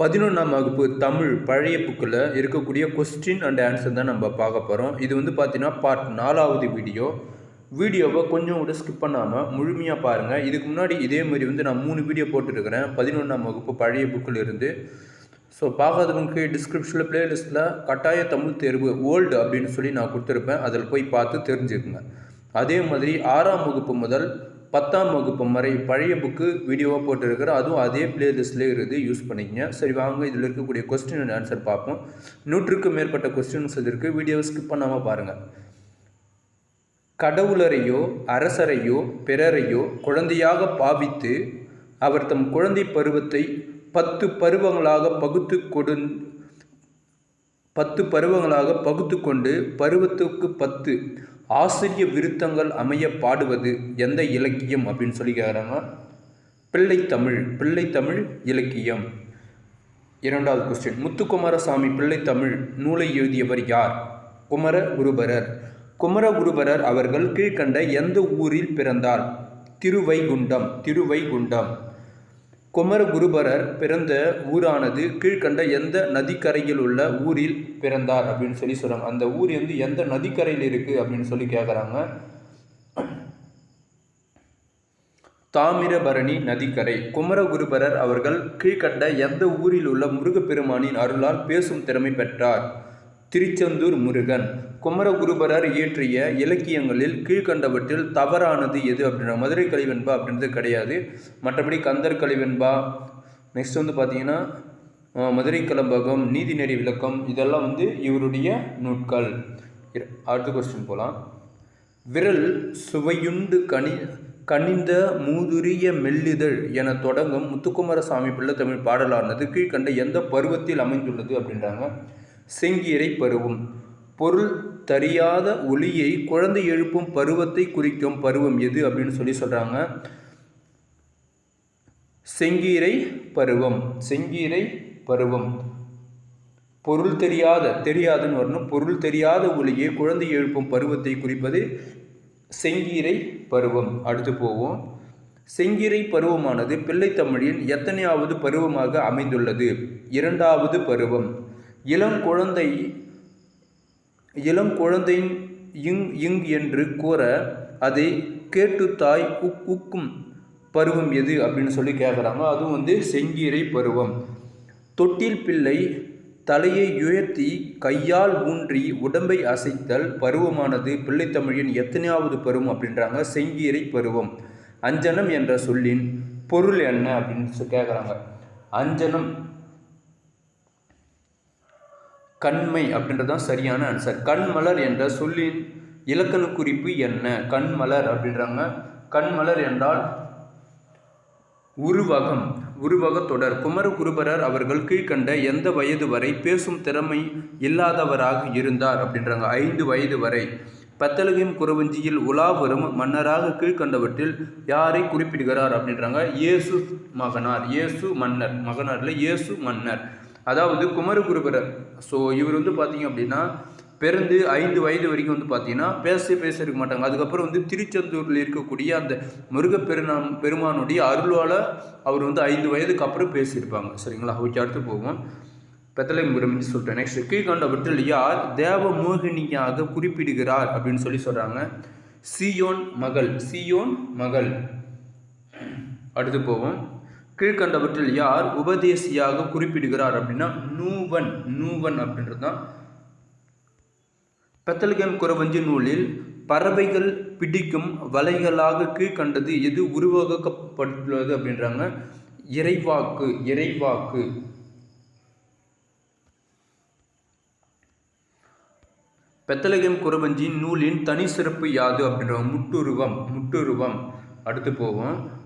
பதினொன்றாம் வகுப்பு தமிழ் பழைய புக்கில் இருக்கக்கூடிய கொஸ்டின் அண்ட் ஆன்சர் தான் நம்ம பார்க்க போகிறோம் இது வந்து பார்த்தீங்கன்னா பார்ட் நாலாவது வீடியோ வீடியோவை கொஞ்சம் கூட ஸ்கிப் பண்ணாமல் முழுமையாக பாருங்கள் இதுக்கு முன்னாடி இதே மாதிரி வந்து நான் மூணு வீடியோ போட்டுருக்கிறேன். பதினொன்றாம் வகுப்பு பழைய புக்கில் இருந்து ஸோ பார்க்காதவங்களுக்கு டிஸ்கிரிப்ஷனில் பிளேலிஸ்ட்டில் கட்டாய தமிழ் தேர்வு ஓல்டு அப்படின்னு சொல்லி நான் கொடுத்துருப்பேன். அதில் போய் பார்த்து தெரிஞ்சுக்குங்க. அதே மாதிரி ஆறாம் வகுப்பு முதல் பத்தாம் வகுப்பு வரை பழைய புக்கு வீடியோவாக போட்டிருக்கிறேன் அதுவும் அதே பிளேலிஸ்ட்லேயே இருக்குது யூஸ் பண்ணிக்கங்க. சரி வாங்க இதில் இருக்கக்கூடிய கொஸ்டின் அண்ட் ஆன்சர் பார்ப்போம். நூற்றுக்கும் மேற்பட்ட கொஸ்டின்ஸ் இருக்குது வீடியோவை ஸ்கிப் பண்ணாமல் பாருங்கள் கடவுளரையோ அரசரையோ பிறரையோ குழந்தையாக பாவித்து அவர் தம் குழந்தை பருவத்தை பத்து பருவங்களாக பகுத்து கொடு பத்து பருவங்களாக பகுத்து கொண்டு பருவத்துக்கு பத்து ஆசிரிய விருத்தங்கள் அமைய பாடுவது எந்த இலக்கியம் அப்படின்னு சொல்லி கேட்குறாங்க பிள்ளைத்தமிழ் பிள்ளைத்தமிழ் இலக்கியம். இரண்டாவது கொஸ்டின் முத்துக்குமாரசாமி பிள்ளைத்தமிழ் நூலை எழுதியவர் யார்? குமர குருபரர் குமரகுருபரர் அவர்கள் கீழ்கண்ட எந்த ஊரில் பிறந்தார்? திருவைகுண்டம் திருவைகுண்டம். குமரகுருபரர் பிறந்த ஊரானது கீழ்கண்ட எந்த நதிக்கரையில் உள்ள ஊரில் பிறந்தார் அப்படின்னு சொல்லி சொல்கிறாங்க அந்த ஊர் வந்து எந்த நதிக்கரையில் இருக்குது அப்படின்னு சொல்லி கேட்குறாங்க தாமிரபரணி நதிக்கரை. குமரகுருபரர் அவர்கள் கீழ்கண்ட எந்த ஊரில் உள்ள முருகப்பெருமானின் அருளால் பேசும் திறமை பெற்றார். திருச்செந்தூர் முருகன். குமரகுருபரர் இயற்றிய இலக்கியங்களில் கீழ்கண்டவற்றில் தவறானது எது அப்படின்ற மதுரை கழிவெண்பா அப்படின்றது கிடையாது. மற்றபடி கந்தர் கழிவெண்பா. நெக்ஸ்ட் வந்து பார்த்தீங்கன்னா மதுரை கலம்பகம் நீதிநெறி விளக்கம் இதெல்லாம் வந்து இவருடைய நூட்கள் அடுத்த கொஸ்டின் போகலாம் விரல் சுவையுண்டு கனி கனிந்த மூதுரிய மெல்லிதழ் என தொடங்கும் முத்துக்குமாரசாமி பிள்ளை தமிழ் பாடலானது கீழ்கண்ட எந்த பருவத்தில் அமைந்துள்ளது அப்படின்றாங்க. செங்கீரை பருவம். பொருள் தறியாத ஒளியை குழந்தை எழுப்பும் பருவத்தை குறிக்கும் பருவம் எது அப்படின்னு சொல்லி சொல்கிறாங்க செங்கீரை பருவம். செங்கீரை பருவம். பொருள் தெரியாத தெரியாதுன்னு வரணும். பொருள் தெரியாத ஒளியை குழந்தை எழுப்பும் பருவத்தை குறிப்பது செங்கீரை பருவம். அடுத்து போவோம். செங்கீரை பருவமானது பிள்ளைத்தமிழின் எத்தனையாவது பருவமாக அமைந்துள்ளது? இரண்டாவது பருவம். இளம் குழந்தை இளம் குழந்தையின் இங் இங் என்று கூற அதை கேட்டு தாய் உக் உக்கும் பருவம் எது அப்படின்னு சொல்லி கேட்குறாங்க அதுவும் வந்து செங்கீரை பருவம். தொட்டில் பிள்ளை தலையை உயர்த்தி கையால் ஊன்றி உடம்பை அசைத்தல் பருவமானது பிள்ளைத்தமிழின் எத்தனையாவது பருவம் அப்படின்றாங்க. செங்கீரை பருவம். அஞ்சனம் என்ற சொல்லின் பொருள் என்ன அப்படின்னு சொல்லி கேட்குறாங்க அஞ்சனம் கண்மை அப்படின்றது தான் சரியான ஆன்சர் கண்மலர் என்ற சொல்லின் இலக்கண குறிப்பு என்ன? கண்மலர் அப்படின்றாங்க. கண்மலர் என்றால் உருவகம் உருவக தொடர். குமரகுருபரர் அவர்கள் கீழ்கண்ட எந்த வயது வரை பேசும் திறமை இல்லாதவராக இருந்தார் அப்படின்றாங்க. ஐந்து வயது வரை. பத்தலகையும் குறவஞ்சியில் உலா வரும் மன்னராக கீழ்கண்டவற்றில் யாரை குறிப்பிடுகிறார் அப்படின்றாங்க? இயேசு மகனார். இயேசு மன்னர். மகனாரில் இயேசு மன்னர். அதாவது குமரகுருபரர். ஸோ இவர் வந்து பார்த்தீங்க அப்படின்னா பிறந்து ஐந்து வயது வரைக்கும் வந்து பார்த்தீங்கன்னா பேச பேச இருக்க மாட்டாங்க. அதுக்கப்புறம் வந்து திருச்செந்தூரில் இருக்கக்கூடிய அந்த முருகப்பெருநாம் பெருமானுடைய அருளால் அவர் வந்து ஐந்து வயதுக்கு அப்புறம் பேசியிருப்பாங்க. சரிங்களா? ஓகே அடுத்து போவோம். பெத்தலை முருகன் சொல்லிட்டேன். நெக்ஸ்ட் கீழ்கண்டவற்றில் யார் தேவ மோகினியாக குறிப்பிடுகிறார் அப்படின்னு சொல்லி சொல்கிறாங்க சியோன் மகள் சியோன் மகள். அடுத்து போவோம். கீழ்கண்டவற்றில் யார் உபதேசியாக குறிப்பிடுகிறார் அப்படின்னா நூவன் நூவன் அப்படின்றது தான் பெத்தலகேம் குறவஞ்சி நூலில் பறவைகள் பிடிக்கும் வலைகளாக கீழ்கண்டது எது உருவாக்கப்பட்டுள்ளது அப்படின்றாங்க. இறைவாக்கு இறைவாக்கு. பெத்தலகேம் குறவஞ்சியின் நூலின் தனி சிறப்பு யாது அப்படின்ற முட்டுருவம் முட்டுருவம். அடுத்து போவோம்.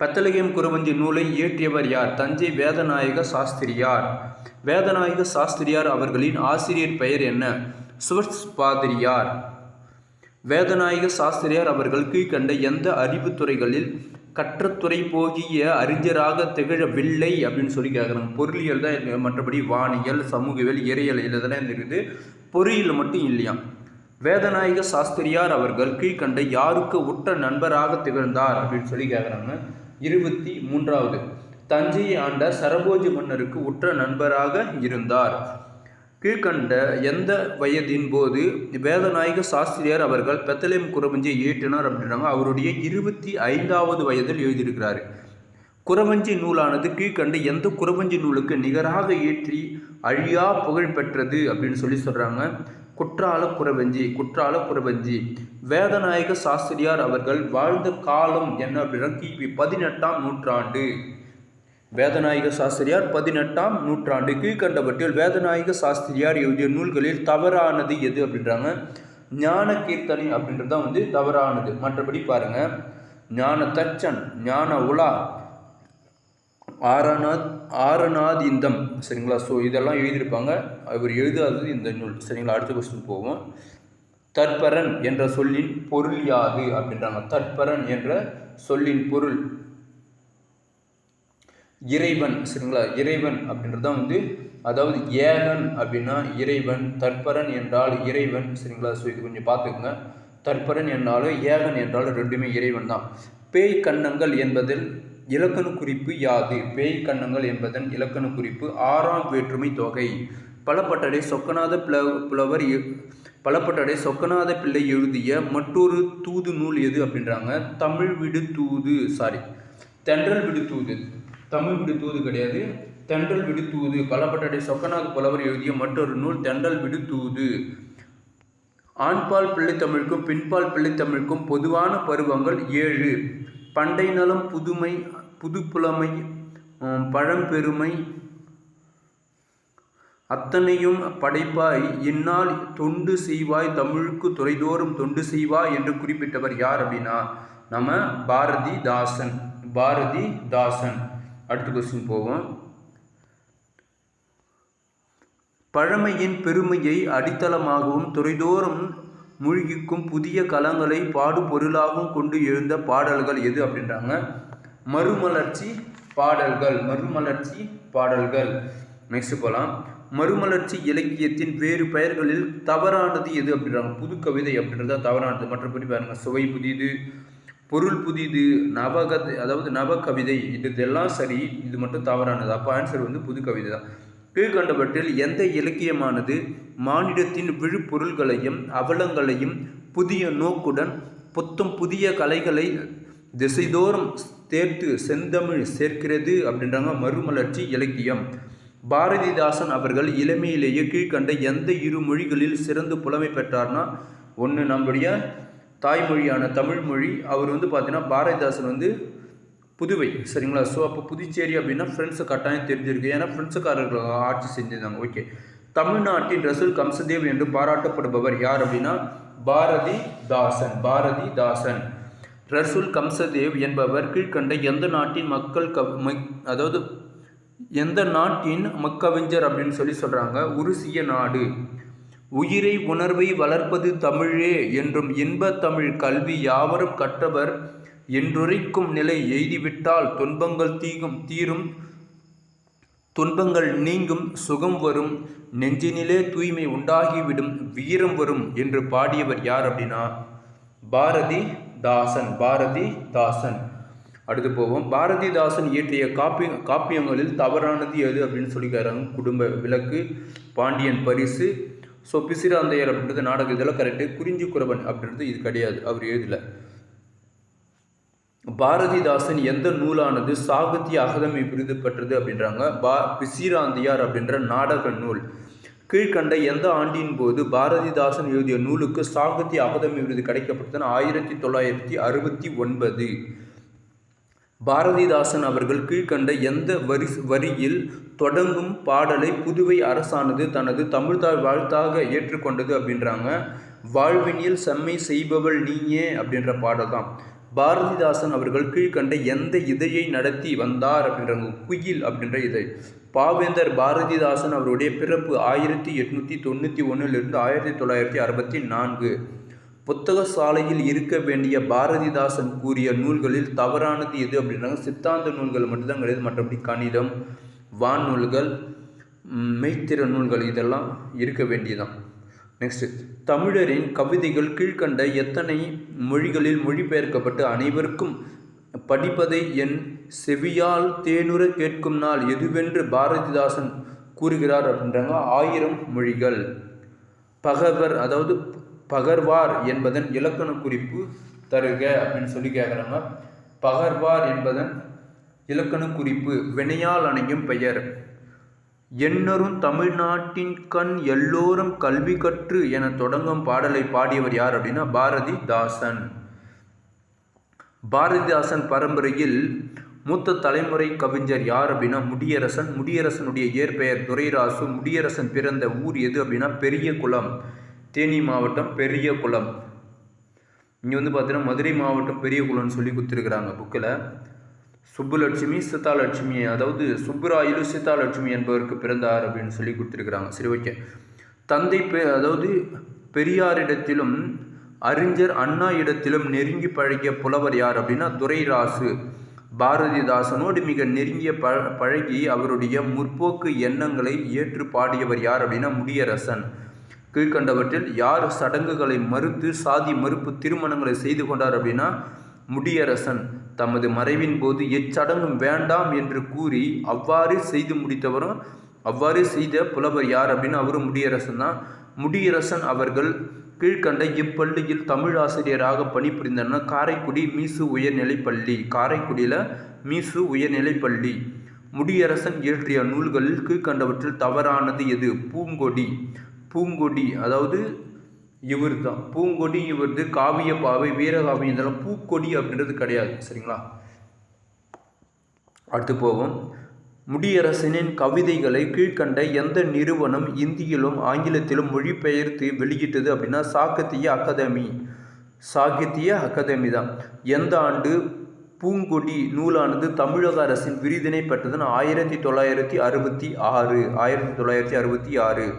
பத்தலகியம் குறவஞ்சி நூலை இயற்றியவர் யார்? தஞ்சை வேதநாயக சாஸ்திரியார். வேதநாயக சாஸ்திரியார் அவர்களின் ஆசிரியர் பெயர் என்ன? சுவர்ஸ் பாதிரியார் வேதநாயக சாஸ்திரியார் அவர்கள் கீழ்கண்ட எந்த அறிவுத்துறைகளில் கற்றத்துறை போகிய அறிஞராக திகழவில்லை அப்படின்னு சொல்லி கேட்குறாங்க பொருளியல் தான் மற்றபடி வானியல் சமூகவியல் இறையல் இதெல்லாம் இருக்குது. பொறியியல் மட்டும் இல்லையா? வேதநாயக சாஸ்திரியார் அவர்கள் கீழ்கண்ட யாருக்கு உற்ற நண்பராக திகழ்ந்தார் அப்படின்னு சொல்லி கேட்குறாங்க இருபத்தி மூன்றாவது. தஞ்சையை ஆண்ட சரபோஜி மன்னருக்கு உற்ற நண்பராக இருந்தார். கீழ்கண்ட எந்த வயதின் போது வேதநாயக சாஸ்திரியார் அவர்கள் பெத்தலேம் குரவஞ்சியை இயற்றினார் அப்படின்றாங்க. அவருடைய இருபத்தி ஐந்தாவது வயதில் எழுதியிருக்கிறார். குறவஞ்சி நூலானது கீழ்கண்டு எந்த குரவஞ்சி நூலுக்கு நிகராக இயற்றி அழியா புகழ் பெற்றது அப்படின்னு சொல்லி சொல்கிறாங்க குற்றால குறவஞ்சி குற்றால குறவஞ்சி வேதநாயக சாஸ்திரியார் அவர்கள் வாழ்ந்த காலம் என்ன அப்படின்னா கிபி பதினெட்டாம் நூற்றாண்டு. வேதநாயக சாஸ்திரியார் பதினெட்டாம் நூற்றாண்டு. கீழ்கண்டவற்றில் வேதநாயக சாஸ்திரியார் எழுதிய நூல்களில் தவறானது எது அப்படின்றாங்க ஞான கீர்த்தனை அப்படின்றது தான் வந்து தவறானது. மற்றபடி பாருங்க ஞான தச்சன் ஞான உலா ஆரநாத் ஆரணாதிந்தம். சரிங்களா? ஸோ இதெல்லாம் எழுதியிருப்பாங்க. அவர் எழுதாதது இந்த நூல். சரிங்களா? அடுத்த கொஸ்டின் போவோம். தற்பரன் என்ற சொல்லின் பொருள் யாது? அப்படின்றாங்க. தற்பரன் என்ற சொல்லின் பொருள். இறைவன். சரிங்களா? இறைவன் அப்படின்றது தான் வந்து அதாவது ஏகன் அப்படின்னா இறைவன் தற்பரன் என்றால் இறைவன். சரிங்களா? ஸோ இது கொஞ்சம் பார்த்துக்குங்க. தற்பரன் என்றாலும் ஏகன் என்றாலும் ரெண்டுமே இறைவன் தான். பேய் கண்ணங்கள் என்பதில் இலக்கண குறிப்பு யாது? பேய் கண்ணங்கள் என்பதன் இலக்கண குறிப்பு ஆறாம் வேற்றுமை தொகை. பலப்பட்டடை சொக்கநாத பிள புலவர் பலப்பட்டடை சொக்கநாத பிள்ளை எழுதிய மற்றொரு தூது நூல் எது அப்படின்றாங்க? தமிழ் விடு தூது சாரி தென்றல் விடு தூது. தமிழ் விடு தூது கிடையாது. தென்றல் விடு தூது. பலப்பட்டடை சொக்கநாத புலவர் எழுதிய மற்றொரு நூல் தென்றல் விடு தூது. ஆண்பால் பிள்ளைத்தமிழுக்கும் பின்பால் பிள்ளைத்தமிழுக்கும் பொதுவான பருவங்கள் ஏழு. பண்டை நலம் புதுமை புதுப்புலமை பழம்பெருமை அத்தனையும் படைப்பாய். என்னால் தொண்டு செய்வாய் தமிழுக்கு துறைதோறும் தொண்டு செய்வாய் என்று குறிப்பிட்டவர் யார் அப்படின்னா நம்ம பாரதி தாசன் பாரதி தாசன் அடுத்த கொஸ்டின் போவோம். பழமையின் பெருமையை அடித்தளமாகவும் துறைதோறும் மூழ்கிக்கும் புதிய களங்களை பாடுபொருளாகவும் கொண்டு எழுந்த பாடல்கள் எது அப்படின்றாங்க? மறுமலர்ச்சி பாடல்கள் மறுமலர்ச்சி பாடல்கள். நெக்ஸ்ட் போகலாம் மறுமலர்ச்சி இலக்கியத்தின் வேறு பெயர்களில் தவறானது எது அப்படின்றாங்க? புது கவிதை அப்படின்றத தவறானது. மற்றபடி பாருங்க. சுவை புதிது பொருள் புதிது நவகதை அதாவது நவ கவிதை இது இதெல்லாம் சரி இது மட்டும் தவறானது. அப்போ ஆன்சர் வந்து புது கவிதை தான். கீழ்கண்டவற்றில் எந்த இலக்கியமானது மானிடத்தின் விழுப்பொருள்களையும் அவலங்களையும் புதிய நோக்குடன் புத்தம் புதிய கலைகளை திசைதோறும் தேர்த்து செந்தமிழ் சேர்க்கிறது அப்படின்றாங்க மறுமலர்ச்சி இலக்கியம். பாரதிதாசன் அவர்கள் இளமையிலேயே கீழ்கண்ட எந்த இரு மொழிகளில் சிறந்து புலமை பெற்றார்னா ஒன்று நம்முடைய தாய்மொழியான தமிழ் மொழி அவர் வந்து பார்த்தீங்கன்னா பாரதிதாசன் வந்து புதுவை சரிங்களா? ஸோ அப்போ புதுச்சேரி அப்படின்னா ஃப்ரெண்ட்ஸு கட்டாயம் தெரிஞ்சிருக்கு. ஏன்னா ஃப்ரெண்ட்ஸுக்காரர்கள் ஆட்சி செஞ்சிருந்தாங்க. ஓகே தமிழ்நாட்டின் ரசூல் கம்சதேவ் என்று பாராட்டப்படுபவர் யார் அப்படின்னா பாரதி தாசன் பாரதி தாசன். ரசூல் கம்சதேவ் என்பவர் கீழ்கண்ட எந்த நாட்டின் மக்கள் கவ் அதாவது எந்த நாட்டின் மக்கவிஞர் அப்படின்னு சொல்லி சொல்கிறாங்க உருசிய நாடு. உயிரை உணர்வை வளர்ப்பது தமிழே என்றும் இன்பத் தமிழ் கல்வி யாவரும் கற்றவர் என்றுரைக்கும் நிலை எய்திவிட்டால் துன்பங்கள் தீகும் தீரும் துன்பங்கள் நீங்கும் சுகம் வரும் நெஞ்சினிலே தூய்மை உண்டாகிவிடும் வீரம் வரும் என்று பாடியவர் யார் அப்படின்னா? பாரதி தாசன் பாரதி தாசன் அடுத்து போவோம். பாரதிதாசன் இயற்றிய காப்பிய காப்பியங்களில் தவறானது எது அப்படின்னு சொல்லிக்கிறாங்க குடும்ப விளக்கு பாண்டியன் பரிசு. ஸோ பிசிராந்தையர் அப்படின்றது நாடக இதெல்லாம் கரெக்டு குறிஞ்சி குறவன் அப்படின்றது இது கிடையாது. அவர் எழுதலை. பாரதிதாசன் எந்த நூலானது சாகித்ய அகதமை விருது பெற்றது அப்படின்றாங்க? பா பிசிராந்தியார் அப்படின்ற நாடக நூல். கீழ்கண்ட எந்த ஆண்டின் போது பாரதிதாசன் எழுதிய நூலுக்கு சாகித்ய அகதமி விருது கிடைக்கப்பட்டதுன்னு ஆயிரத்தி தொள்ளாயிரத்தி அறுபத்தி ஒன்பது. பாரதிதாசன் அவர்கள் கீழ்கண்ட எந்த வரி வரியில் தொடங்கும் பாடலை புதுவை அரசானது தனது தமிழ்தாய் வாழ்த்தாக ஏற்றுக்கொண்டது அப்படின்றாங்க? வாழ்வினில் செம்மை செய்பவள் நீயே அப்படின்ற பாடல் தான். பாரதிதாசன் அவர்கள் கீழ்கண்ட எந்த இதையை நடத்தி வந்தார் அப்படின்றாங்க குயில் அப்படின்ற இதை பாவேந்தர் பாரதிதாசன் அவருடைய பிறப்பு ஆயிரத்தி எட்நூற்றி தொண்ணூற்றி ஒன்றிலிருந்து ஆயிரத்தி தொள்ளாயிரத்தி அறுபத்தி நான்கு. புத்தக சாலையில் இருக்க வேண்டிய பாரதிதாசன் கூறிய நூல்களில் தவறானது எது அப்படின்னாங்க சித்தாந்த நூல்கள் மட்டும்தான் கிடையாது மற்றபடி கணிதம் வான் நூல்கள் மெய்த்திற நூல்கள் இதெல்லாம் இருக்க வேண்டியதான் நெக்ஸ்ட் தமிழரின் கவிதைகள் கீழ்கண்ட எத்தனை மொழிகளில் மொழிபெயர்க்கப்பட்டு அனைவருக்கும் படிப்பதை என் செவியால் தேனுர கேட்கும் நாள் எதுவென்று பாரதிதாசன் கூறுகிறார் அப்படின்றாங்க. ஆயிரம் மொழிகள். பகவர் அதாவது பகர்வார் என்பதன் இலக்கண குறிப்பு தருக அப்படின்னு சொல்லி கேட்குறாங்க பகர்வார் என்பதன் இலக்கண குறிப்பு வினையால் அணையும் பெயர். எண்ணரும் தமிழ்நாட்டின் கண் எல்லோரும் கல்வி கற்று என தொடங்கும் பாடலை பாடியவர் யார் அப்படின்னா பாரதிதாசன். பாரதிதாசன் பரம்பரையில் மூத்த தலைமுறை கவிஞர் யார் அப்படின்னா முடியரசன். முடியரசனுடைய இயற்பெயர் துரைராசு. முடியரசன் பிறந்த ஊர் எது அப்படின்னா பெரிய குளம் தேனி மாவட்டம் பெரிய குளம் இங்கே வந்து பார்த்தீங்கன்னா மதுரை மாவட்டம் பெரிய குளம்னு சொல்லி கொடுத்துருக்குறாங்க புக்கில் சுப்புலட்சுமி சீதாலட்சுமி அதாவது சுப்புராயிலு சீதாலட்சுமி என்பவருக்கு பிறந்தார் அப்படின்னு சொல்லி கொடுத்துருக்குறாங்க சரி ஓகே தந்தை பெ அதாவது பெரியாரிடத்திலும் அறிஞர் அண்ணா இடத்திலும் நெருங்கி பழகிய புலவர் யார் அப்படின்னா துரைராசு. பாரதிதாசனோடு மிக நெருங்கிய ப பழகி அவருடைய முற்போக்கு எண்ணங்களை ஏற்று பாடியவர் யார் அப்படின்னா முடியரசன். கீழ்கண்டவற்றில் யார் சடங்குகளை மறுத்து சாதி மறுப்பு திருமணங்களை செய்து கொண்டார் அப்படின்னா முடியரசன். தமது மறைவின் போது எச்சடங்கும் வேண்டாம் என்று கூறி அவ்வாறு செய்து முடித்தவரும் அவ்வாறு செய்த புலவர் யார் அப்படின்னு அவரும் முடியரசன் தான். முடியரசன் அவர்கள் கீழ்கண்ட இப்பள்ளியில் தமிழ் ஆசிரியராக பணிபுரிந்தனர். காரைக்குடி மீசு உயர்நிலைப்பள்ளி. காரைக்குடியில் மீசு உயர்நிலைப்பள்ளி. முடியரசன் இயற்றிய நூல்களில் கீழ்கண்டவற்றில் தவறானது எது? பூங்கொடி. பூங்கொடி அதாவது இவர் தான் பூங்கொடி இவரது காவிய பாவை வீரகாவியம் இதெல்லாம் பூக்கொடி அப்படின்றது கிடையாது. சரிங்களா? அடுத்து போவோம். முடியரசனின் கவிதைகளை கீழ்கண்ட எந்த நிறுவனம் இந்தியிலும் ஆங்கிலத்திலும் மொழிபெயர்த்து வெளியிட்டது அப்படின்னா சாகித்ய அகாதமி. சாகித்ய அகாதமி தான். எந்த ஆண்டு பூங்கொடி நூலானது தமிழக அரசின் விருதினை பெற்றதுன்னு ஆயிரத்தி தொள்ளாயிரத்தி அறுபத்தி ஆறு ஆயிரத்தி தொள்ளாயிரத்தி அறுபத்தி ஆறு.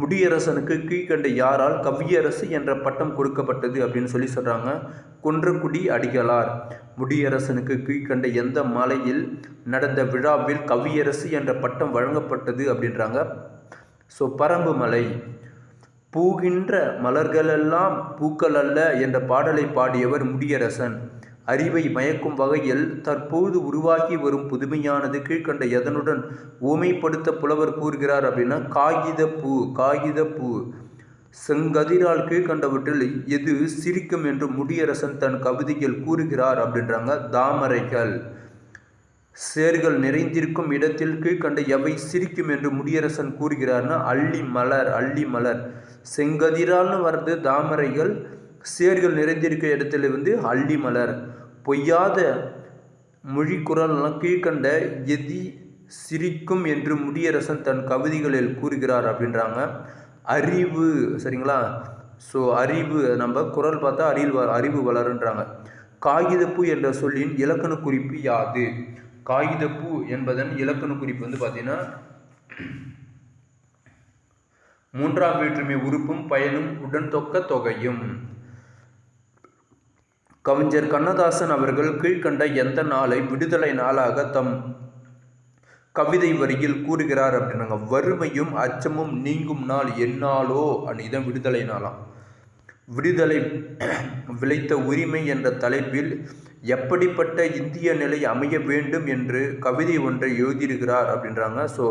முடியரசனுக்கு கீழ்கண்ட யாரால் கவியரசு என்ற பட்டம் கொடுக்கப்பட்டது அப்படின்னு சொல்லி சொல்கிறாங்க குன்றக்குடி அடிகளார். முடியரசனுக்கு கீழ்கண்ட எந்த மலையில் நடந்த விழாவில் கவியரசு என்ற பட்டம் வழங்கப்பட்டது அப்படின்றாங்க. ஸோ பரம்பு மலை. பூகின்ற மலர்களெல்லாம் பூக்கள் அல்ல என்ற பாடலை பாடியவர் முடியரசன். அறிவை மயக்கும் வகையில் தற்போது உருவாகி வரும் புதுமையானது கீழ்கண்ட எதனுடன் ஊமைப்படுத்த புலவர் கூறுகிறார் அப்படின்னா காகித பூ காகித பூ செங்கதிரால் கீழ்கண்டவற்றில் எது சிரிக்கும் என்று முடியரசன் தன் கவிதையில் கூறுகிறார் அப்படின்றாங்க தாமரைகள். சேர்கள் நிறைந்திருக்கும் இடத்தில் கீழ்கண்ட எவை சிரிக்கும் என்று முடியரசன் கூறுகிறார்னா அள்ளி மலர் அள்ளி மலர். செங்கதிரால்னு வர்றது தாமரைகள் சேர்கள் நிறைந்திருக்க இடத்துல வந்து அள்ளி மலர். பொய்யாத மொழிக்குரல்லாம் கீழ்கண்ட எதி சிரிக்கும் என்று முடியரசன் தன் கவிதைகளில் கூறுகிறார் அப்படின்றாங்க. அறிவு சரிங்களா? ஸோ அறிவு நம்ம குரல் பார்த்தா அறிவு அறிவு வளருன்றாங்க. காகிதப்பூ என்ற சொல்லின் இலக்கண குறிப்பு யாது? காகிதப்பூ என்பதன் இலக்கண குறிப்பு வந்து பார்த்தீங்கன்னா மூன்றாம் வேற்றுமை உறுப்பும் பயனும் உடன் தொக்க தொகையும். கவிஞர் கண்ணதாசன் அவர்கள் கீழ்கண்ட எந்த நாளை விடுதலை நாளாக தம் கவிதை வரியில் கூறுகிறார் அப்படின்னாங்க. வறுமையும் அச்சமும் நீங்கும் நாள் என்னாலோ அன்னிதான் விடுதலை நாளாம் விடுதலை விளைத்த உரிமை என்ற தலைப்பில் எப்படிப்பட்ட இந்திய நிலை அமைய வேண்டும் என்று கவிதை ஒன்றை எழுதியிருக்கிறார் அப்படின்றாங்க. ஸோ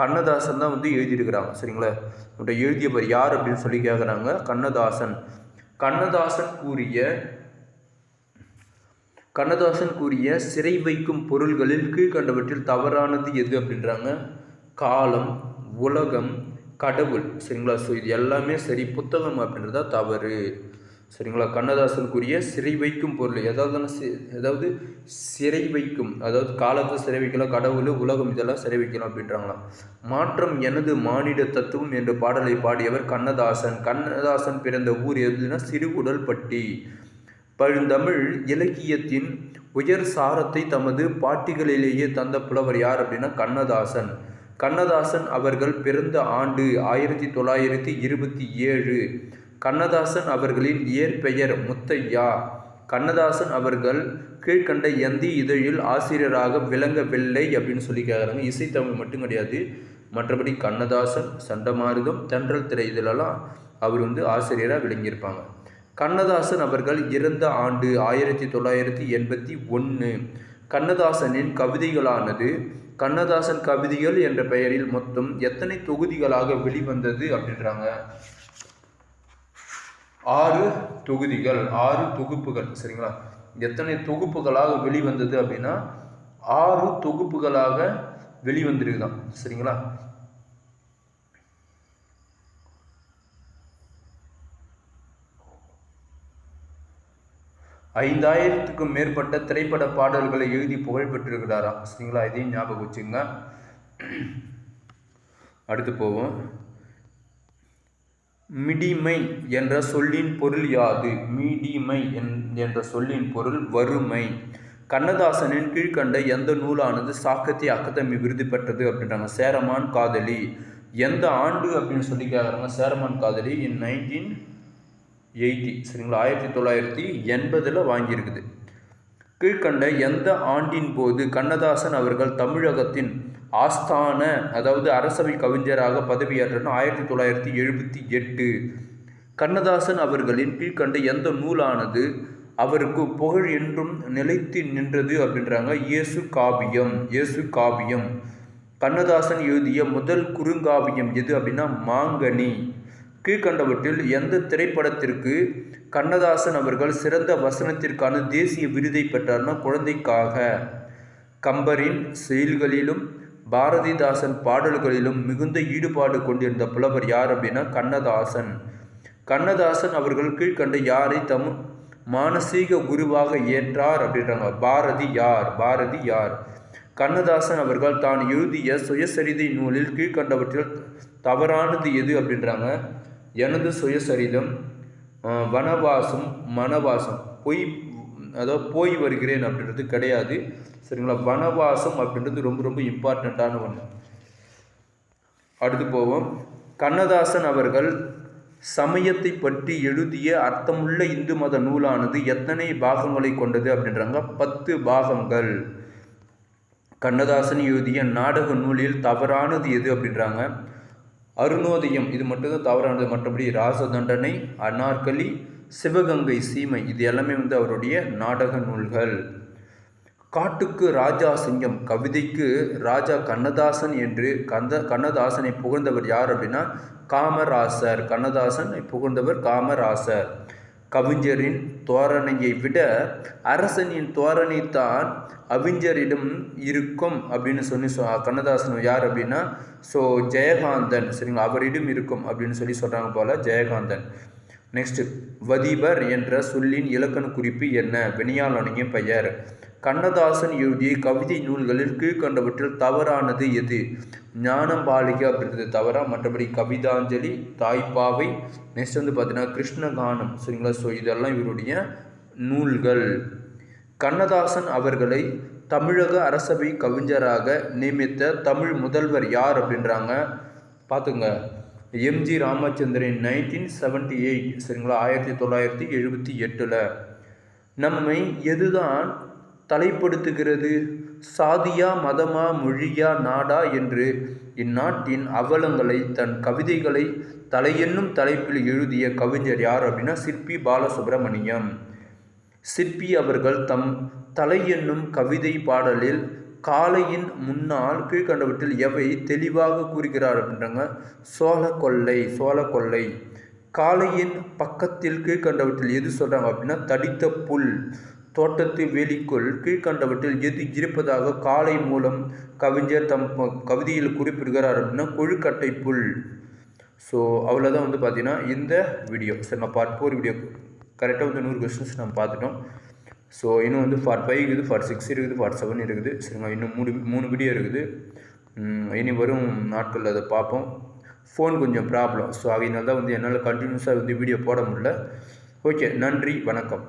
கண்ணதாசன் தான் வந்து எழுதியிருக்கிறாங்க. சரிங்களா? உன்னை எழுதியவர் யார் அப்படின்னு சொல்லி கேட்குறாங்க கண்ணதாசன். கண்ணதாசன் கூறிய கண்ணதாசன் கூறிய சிறை வைக்கும் பொருள்களில் கீழ்கண்டவற்றில் தவறானது எது அப்படின்றாங்க? காலம் உலகம் கடவுள். சரிங்களா? ஸோ இது எல்லாமே சரி புத்தகம் அப்படின்றதா தவறு. சரிங்களா? கண்ணதாசன் கூறிய சிறை வைக்கும் பொருள் ஏதாவது ஏதாவது சிறை வைக்கும் அதாவது காலத்தை சிறை வைக்கலாம் கடவுள் உலகம் இதெல்லாம் சிறை வைக்கலாம் அப்படின்றாங்களாம் மாற்றம் எனது மானிட தத்துவம் என்ற பாடலை பாடியவர் கண்ணதாசன். கண்ணதாசன் பிறந்த ஊர் எதுனா சிறுகுடல்பட்டி. பழந்தமிழ் இலக்கியத்தின் உயர் சாரத்தை தமது பாட்டிகளிலேயே தந்த புலவர் யார் அப்படின்னா கண்ணதாசன். கண்ணதாசன் அவர்கள் பிறந்த ஆண்டு ஆயிரத்தி தொள்ளாயிரத்தி இருபத்தி ஏழு. கண்ணதாசன் அவர்களின் இயற்பெயர் முத்தையா. கண்ணதாசன் அவர்கள் கீழ்கண்ட எந்தி இதழில் ஆசிரியராக விளங்கவில்லை அப்படின்னு சொல்லி கேட்குறாங்க இசைத்தமிழ் மட்டும் கிடையாது. மற்றபடி கண்ணதாசன் சண்டமாருதம் தென்றல் திரை இதிலெல்லாம் அவர் வந்து ஆசிரியராக விளங்கியிருப்பாங்க. கண்ணதாசன் அவர்கள் இறந்த ஆண்டு ஆயிரத்தி தொள்ளாயிரத்தி எண்பத்தி ஒன்று கண்ணதாசனின் கவிதைகளானது கண்ணதாசன் கவிதைகள் என்ற பெயரில் மொத்தம் எத்தனை தொகுதிகளாக வெளிவந்தது அப்படின்றாங்க. ஆறு தொகுதிகள் ஆறு தொகுப்புகள் சரிங்களா? எத்தனை தொகுப்புகளாக வெளிவந்தது அப்படின்னா ஆறு தொகுப்புகளாக வெளிவந்திருக்குதான் சரிங்களா? ஐந்தாயிரத்துக்கும் மேற்பட்ட திரைப்பட பாடல்களை எழுதி புகழ் பெற்றிருக்கிறாராம் சரிங்களா? இதையும் ஞாபகம் வச்சுங்க. அடுத்து போவோம். மிடிமை என்ற சொல்லின் பொருள் யாது? மிடிமை என்ற சொல்லின் பொருள் வறுமை. கண்ணதாசனின் கீழ்கண்ட எந்த நூலானது சாக்கத்திய அகாதமி விருது பெற்றது அப்படின்றாங்க. சேரமான் காதலி. எந்த ஆண்டு அப்படின்னு சொல்லி கேட்குறாங்க சேரமான் காதலி இன் நைன்டீன் எயிட்டி சரிங்களா? ஆயிரத்தி தொள்ளாயிரத்தி எண்பதில் வாங்கியிருக்குது. கீழ்கண்ட எந்த ஆண்டின் போது கண்ணதாசன் அவர்கள் தமிழகத்தின் ஆஸ்தான அதாவது அரசவை கவிஞராக பதவியேற்றன ஆயிரத்தி தொள்ளாயிரத்தி எழுபத்தி எட்டு. கண்ணதாசன் அவர்களின் கீழ்கண்ட எந்த நூலானது அவருக்கு புகழ் என்றும் நிலைத்து நின்றது அப்படின்றாங்க இயேசு காவியம் இயேசு காவியம். கண்ணதாசன் எழுதிய முதல் குறுங்காவியம் எது அப்படின்னா மாங்கனி. கீழ்கண்டவற்றில் எந்த திரைப்படத்திற்கு கண்ணதாசன் அவர்கள் சிறந்த வசனத்திற்கான தேசிய விருதை பெற்றார்னா குழந்தைக்காக? கம்பரின் செயல்களிலும் பாரதிதாசன் பாடல்களிலும் மிகுந்த ஈடுபாடு கொண்டிருந்த புலவர் யார் அப்படின்னா கண்ணதாசன். கண்ணதாசன் அவர்கள் கீழ்கண்ட யாரை தம் மானசீக குருவாக ஏற்றார் அப்படின்றாங்க. பாரதி யார்? பாரதி யார்? கண்ணதாசன் அவர்கள் தான் எழுதிய சுயசரிதை நூலில் கீழ்கண்டவற்றில் தவறானது எது அப்படின்றாங்க. எனது சுயசரிதம் வனவாசம் மனவாசம் பொய் அதாவது போய் வருகிறேன் அப்படின்றது கிடையாது. சரிங்களா? வனவாசம் அப்படின்றது ரொம்ப ரொம்ப இம்பார்ட்டண்ட்டான ஒன்று அடுத்து போவோம். கண்ணதாசன் அவர்கள் சமயத்தை பற்றி எழுதிய அர்த்தமுள்ள இந்து மத நூலானது எத்தனை பாகங்களை கொண்டது அப்படின்றாங்க. பத்து பாகங்கள். கண்ணதாசன் எழுதிய நாடக நூலில் தவறானது எது அப்படின்றாங்க. அருணோதயம். இது மட்டும்தான் தவறானது. மற்றபடி ராச தண்டனை அனார்கலி சிவகங்கை சீமை இது எல்லாமே வந்து அவருடைய நாடக நூல்கள். காட்டுக்கு ராஜா சிங்கம் கவிதைக்கு ராஜா கண்ணதாசன் என்று கந்த கண்ணதாசனை புகழ்ந்தவர் யார் அப்படின்னா காமராசர். கண்ணதாசன் புகழ்ந்தவர் காமராசர். கவிஞரின் தோரணையை விட அரசனின் தோரணை தான் அவிஞரிடம் இருக்கும் அப்படின்னு சொல்லி சொ கண்ணதாசன் யார் அப்படின்னா ஸோ ஜெயகாந்தன் சரிங்களா? அவரிடம் இருக்கும் அப்படின்னு சொல்லி சொல்கிறாங்க போல் ஜெயகாந்தன். நெக்ஸ்ட்டு வதிபர் என்ற சொல்லின் இலக்கண குறிப்பு என்ன? வினையாளனிய பெயர். கண்ணதாசன் எழுதிய கவிதை நூல்களில் கீழ்கண்டவற்றில் தவறானது எது? ஞானபாலிகை அப்படின்றது தவறா? மற்றபடி கவிதாஞ்சலி தாய்ப்பாவை நெக்ஸ்ட் வந்து பார்த்தீங்கன்னா கிருஷ்ணகானம். சரிங்களா? ஸோ இதெல்லாம் இவருடைய நூல்கள். கண்ணதாசன் அவர்களை தமிழக அரசவை கவிஞராக நியமித்த தமிழ் முதல்வர் யார் அப்படின்றாங்க? பார்த்துங்க. MG Ramachandran nineteen seventy eight சரிங்களா? ஆயிரத்தி தொள்ளாயிரத்தி எழுபத்தி எட்டில். நம்மை எதுதான் தலைப்படுத்துகிறது? சாதியா மதமா மொழியா நாடா என்று இந்நாட்டின் அவலங்களை தன் கவிதைகளை தலையென்னும் தலைப்பில் எழுதிய கவிஞர் யார் அப்படின்னா சிற்பி பாலசுப்ரமணியம். சிற்பி அவர்கள் தம் தலை என்னும் கவிதை பாடலில் காலையின் முன்னால் கீழ்கண்டவற்றில் எவை தெளிவாக கூறுகிறார் அப்படின்றாங்க சோழ கொள்ளை சோழ கொள்ளை காளையின் பக்கத்தில் கீழ்கண்டவற்றில் எது சொல்கிறாங்க அப்படின்னா தடித்த புல். தோட்டத்து வேலிக்குள் கீழ்கண்டவற்றில் எது இருப்பதாக காலை மூலம் கவிஞர் தம் கவிதையில் குறிப்பிடுகிறார் அப்படின்னா கொழுக்கட்டை புல். ஸோ அவ்வளோதான் வந்து பார்த்தீங்கன்னா இந்த வீடியோ சரி நான் பார்ட் ஃபோர் வீடியோ கரெக்டாக வந்து நூறு கொஸ்டின்ஸ் நம்ம பார்த்துட்டோம். ஸோ இன்னும் வந்து ஃபார் ஃபைவ் இருக்குது ஃபார் சிக்ஸ் இருக்குது ஃபார்ட் செவன் இருக்குது. சரிங்களா? இன்னும் மூணு மூணு வீடியோ இருக்குது. இனி வரும் நாட்களில் அதை பார்ப்போம். ஃபோன் கொஞ்சம் ப்ராப்ளம் ஸோ அதனால தான் வந்து என்னால் கண்டினியூஸாக வந்து வீடியோ போட முடியல. ஓகே நன்றி வணக்கம்.